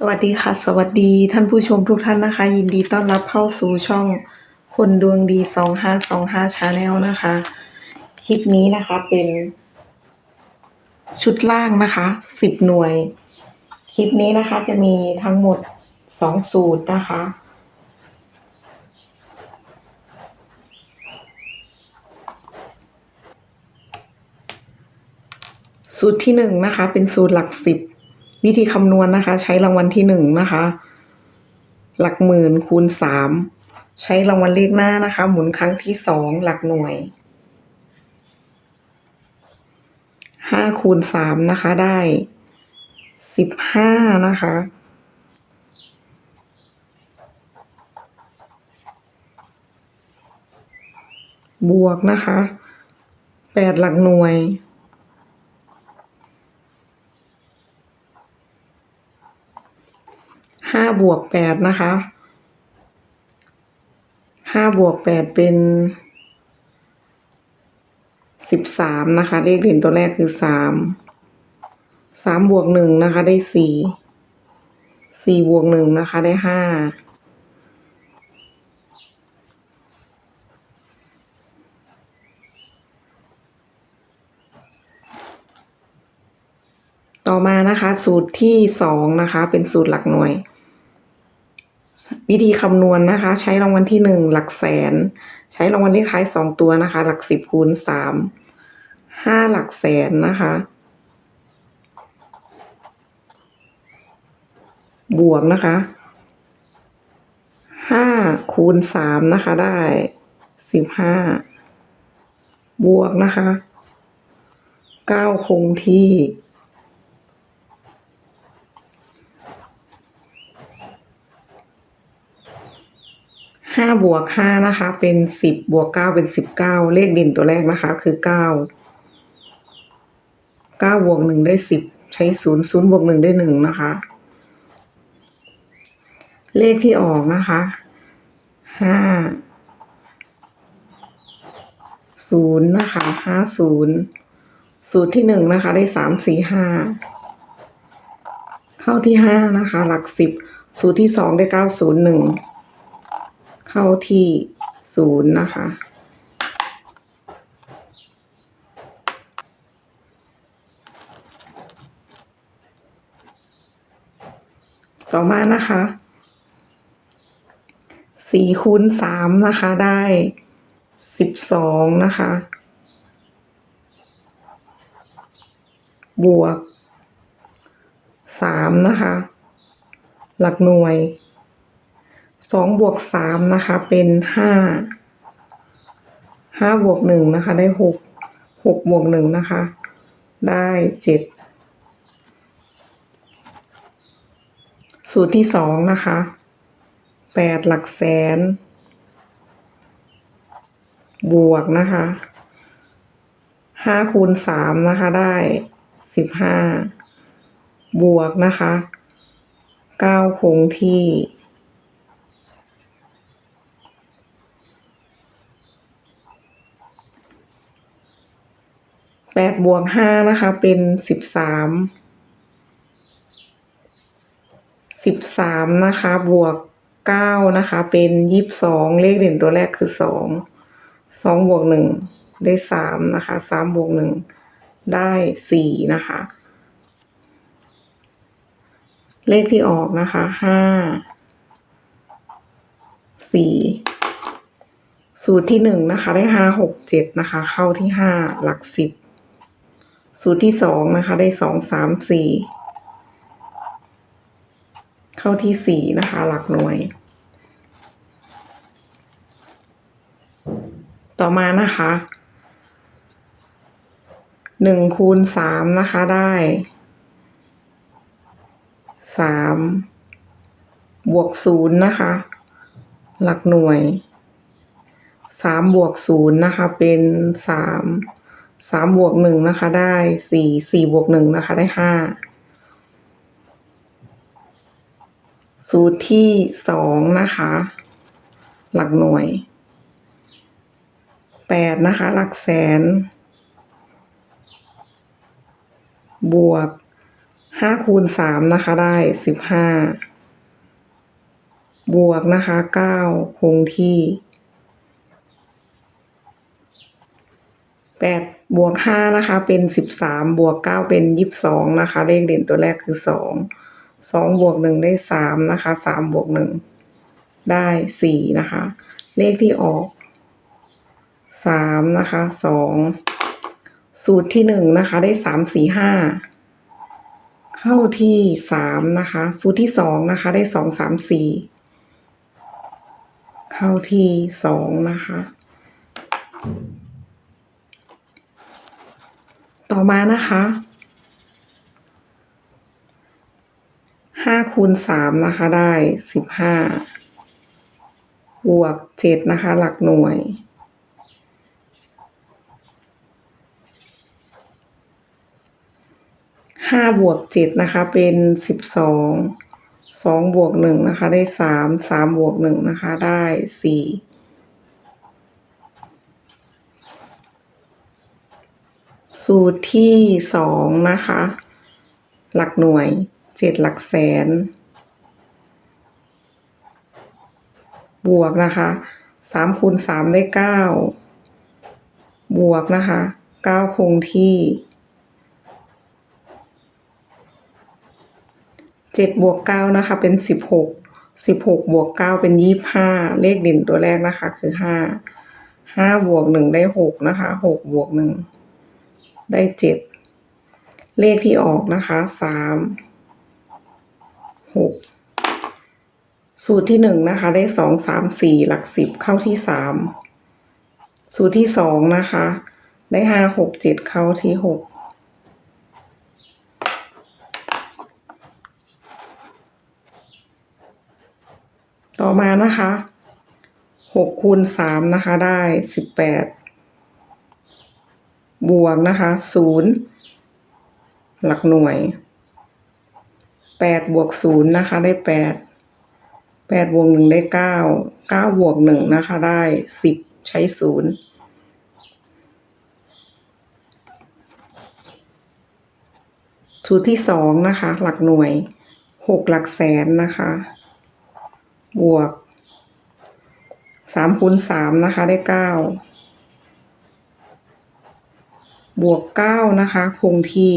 สวัสดีค่ะ สวัสดีท่านผู้ชมทุกท่านนะคะ ยินดีต้อนรับเข้าสู่ช่องคนดวงดี 2525 Channel นะคะ คลิปนี้นะคะเป็น ชุดล่างนะคะ 10 หน่วย คลิปนี้นะคะจะมีทั้งหมด 2 สูตรนะคะ สูตรที่หนึ่งนะคะ เป็นสูตรหลักสิบ วิธีคำนวณนะคะ ใช้รางวัลที่หนึ่งนะคะ หลักหมื่นคูณสามใช้รางวัลเลขหน้านะคะ หมุนครั้งที่สองหลักหน่วยห้าคูณสามนะคะได้สิบห้านะคะบวกนะคะแปดหลักหน่วย ห้า บวกแปดนะคะห้าบวกแปดเป็นสิบสามนะคะ เลขเด่นตัวแรกคือสามสามบวกหนึ่งนะคะ ได้สี่สี่บวกหนึ่งนะคะ ได้ห้าต่อมานะคะ สูตรที่สองนะคะ เป็นสูตรหลักหน่วย วิธีคำนวณนะคะ ใช้รางวัลที่หนึ่งหลักแสน ใช้รางวัลเลขท้ายสองตัวนะคะ หลักสิบคูณสามห้าหลักแสนนะคะ บวกนะคะห้าคูณสามนะคะได้สิบห้าบวกนะคะเก้าคงที่ ห้าบวกห้านะคะ เป็นสิบบวกเก้าเป็นสิบเก้าเลขเด่นตัวแรกนะคะ คือเก้าเก้าบวกหนึ่งได้สิบใช้ศูนย์ศูนย์บวกหนึ่งได้หนึ่งนะคะ เลขที่ออกนะคะห้าศูนย์นะคะห้าศูนย์สูตรที่หนึ่งนะคะ ได้สามสี่ห้าเข้าที่ห้านะคะ หลักสิบสูตรที่สองได้เก้าศูนย์หนึ่ง เข้าที่ศูนย์นะคะ ต่อมานะคะสี่คูณสามนะคะได้สิบสองนะคะ บวกสามนะคะ หลักหน่วย สองบวกสามนะคะ เป็นห้าห้าบวกหนึ่งนะคะ ได้หกหกบวกหนึ่งนะคะ ได้เจ็ดสูตรที่สองนะคะแปดหลักแสน บวกนะคะห้าคูณสามนะคะ ได้สิบห้าบวกนะคะเก้าคงที่ แปดบวกห้านะคะเป็นสิบสามสิบสามนะคะบวกเก้านะคะเป็นยี่สิบสองเลขเด่นตัวแรกคือสองสองบวกหนึ่งได้สามนะคะสามบวกหนึ่งได้สี่นะคะ เลขที่ออกนะคะห้าสี่สูตรที่หนึ่งนะคะได้ห้าหกเจ็ดนะคะ เข้าที่ห้าหลักสิบ สูตรที่สองนะคะ ได้สองสามสี่เข้าที่สี่นะคะ หลักหน่วย ต่อมานะคะหนึ่งคูณสามนะคะได้สามบวกศูนย์นะคะ หลักหน่วยสามบวกศูนย์นะคะ เป็นสาม สามบวกหนึ่งนะคะ ได้สี่สี่บวกหนึ่งนะคะ ได้ห้าสูตรที่สองนะคะ หลักหน่วยแปดนะคะ หลักแสน บวกห้าคูณสามนะคะ ได้สิบห้าบวกนะคะเก้าคงที่แปด บวกห้านะคะ เป็นสิบสามบวกเก้าเป็นยี่สิบสองนะคะ เลขเด่นตัวแรกคือสองสองบวกหนึ่งได้สามนะคะสามบวกหนึ่งได้สี่นะคะ เลขที่ออกสามนะคะสองสูตรที่หนึ่งนะคะ ได้สามสี่ห้าเข้าที่สามนะคะ สูตรที่สองนะคะ ได้สองสามสี่เข้าที่สองนะคะ ต่อมานะคะห้าคูณสามนะคะได้สิบห้าบวกเจ็ดนะคะ หลักหน่วยห้าบวกเจ็ดนะคะ เป็นสิบสองสองบวกหนึ่งนะคะ ได้สามสามบวกหนึ่งนะคะ ได้สี่ สูตรที่สองนะคะ หลักหน่วยเจ็ดหลักแสน บวกนะคะสามคูณสามได้เก้าบวกนะคะเก้าคงที่เจ็ดบวกเก้านะคะ เป็นสิบหกสิบหกบวกเก้าเป็นยี่สิบห้าเลขเด่นตัวแรกนะคะ คือห้าห้าบวกหนึ่งได้หกนะคะหกบวกหนึ่ง ได้เจ็ดเลขที่ออกนะคะสามหกสูตรที่หนึ่งนะคะ ได้สองสามสี่หลักสิบเข้าที่สามสูตรที่สองนะคะ ได้ห้าหกเจ็ดเข้าที่หกต่อมานะคะหกคูณสามนะคะ ได้สิบแปด บวกนะคะศูนย์หลักหน่วยแปดบวกศูนย์นะคะได้แปดแปดบวกหนึ่งได้เก้าเก้าบวกหนึ่งนะคะได้สิบใช้ศูนย์สูตรที่สองนะคะ หลักหน่วยหกหลักแสนนะคะ บวกสามคูณสามนะคะได้เก้า บวกเก้านะคะคงที่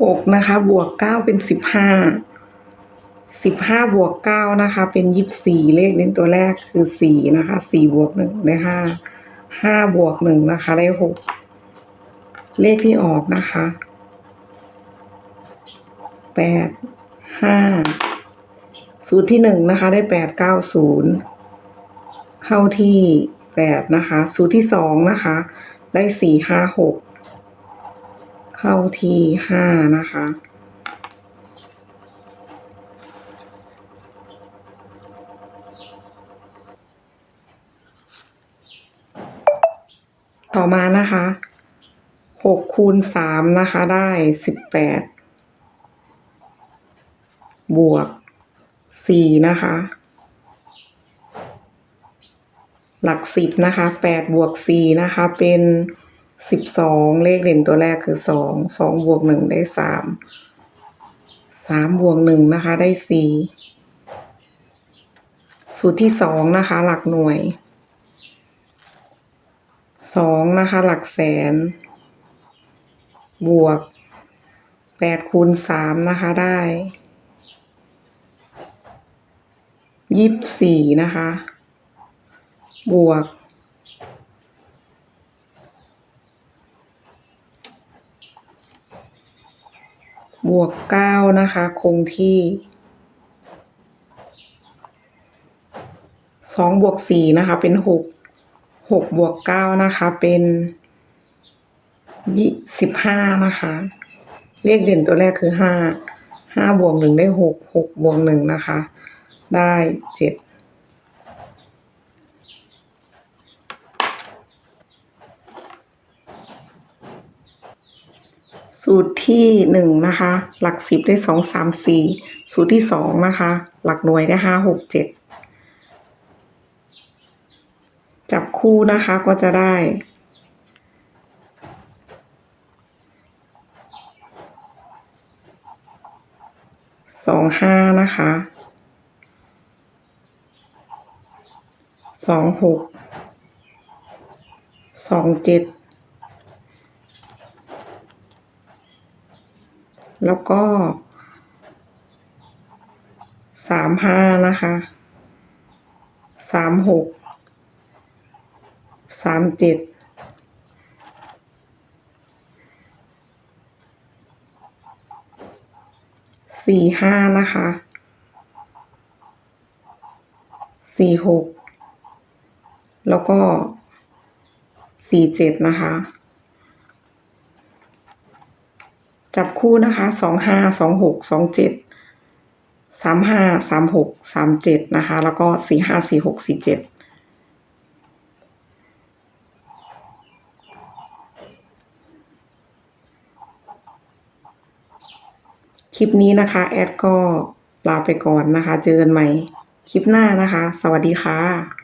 หกนะคะ บวกเก้าเป็นสิบห้าสิบห้าบวกเก้านะคะ เป็นยี่สิบสี่เลขเล่นตัวแรกคือสี่นะคะสี่บวกหนึ่งได้ห้าห้าบวกหนึ่งนะคะ ได้หกเลขที่ออกนะคะแปด ห้าสูตรที่หนึ่งนะคะ ได้แปดเก้าศูนย์เข้าที่แปดนะคะ สูตรที่สองนะคะ ได้สี่ห้าหกเข้าที่ห้านะคะ ต่อมานะคะหกคูณสามนะคะ ได้สิบแปด บวกสี่นะคะ หลักสิบนะคะแปดบวกสี่นะคะ เป็นสิบสองเลขเด่นตัวแรกคือสองสองบวกหนึ่งได้สามสามบวกหนึ่งนะคะ ได้สี่สูตรที่สองนะคะ หลักหน่วยสองนะคะ หลักแสน บวกแปดคูณสามนะคะได้ ยี่สิบสี่นะคะ บวกบวกเก้านะคะ คงที่สองบวกสี่นะคะ เป็นหกหกบวกเก้านะคะ เป็นยี่สิบห้านะคะ เลขเด่นตัวแรกคือห้าห้าบวกหนึ่งได้หกหกบวกหนึ่งนะคะ ได้เจ็ดสูตรที่หนึ่งนะคะ หลักสิบได้สองสามสี่สูตรที่สองนะคะ หลักหน่วยได้ห้าหกเจ็ดจับคู่นะคะก็จะได้สองห้านะคะ สองหกสองเจ็ดแล้วก็สามห้านะคะสามหกสามเจ็ดสี่ห้านะคะสี่หก แล้วก็สี่เจ็ดนะคะ จับคู่นะคะสองห้าสองหกสองเจ็ดสามห้าสามหกสามเจ็ดนะคะ แล้วก็สี่ห้าสี่หกสี่เจ็ดคลิปนี้นะคะ แอดก็ลาไปก่อนนะคะ เจอกันใหม่คลิปหน้านะคะ สวัสดีค่ะ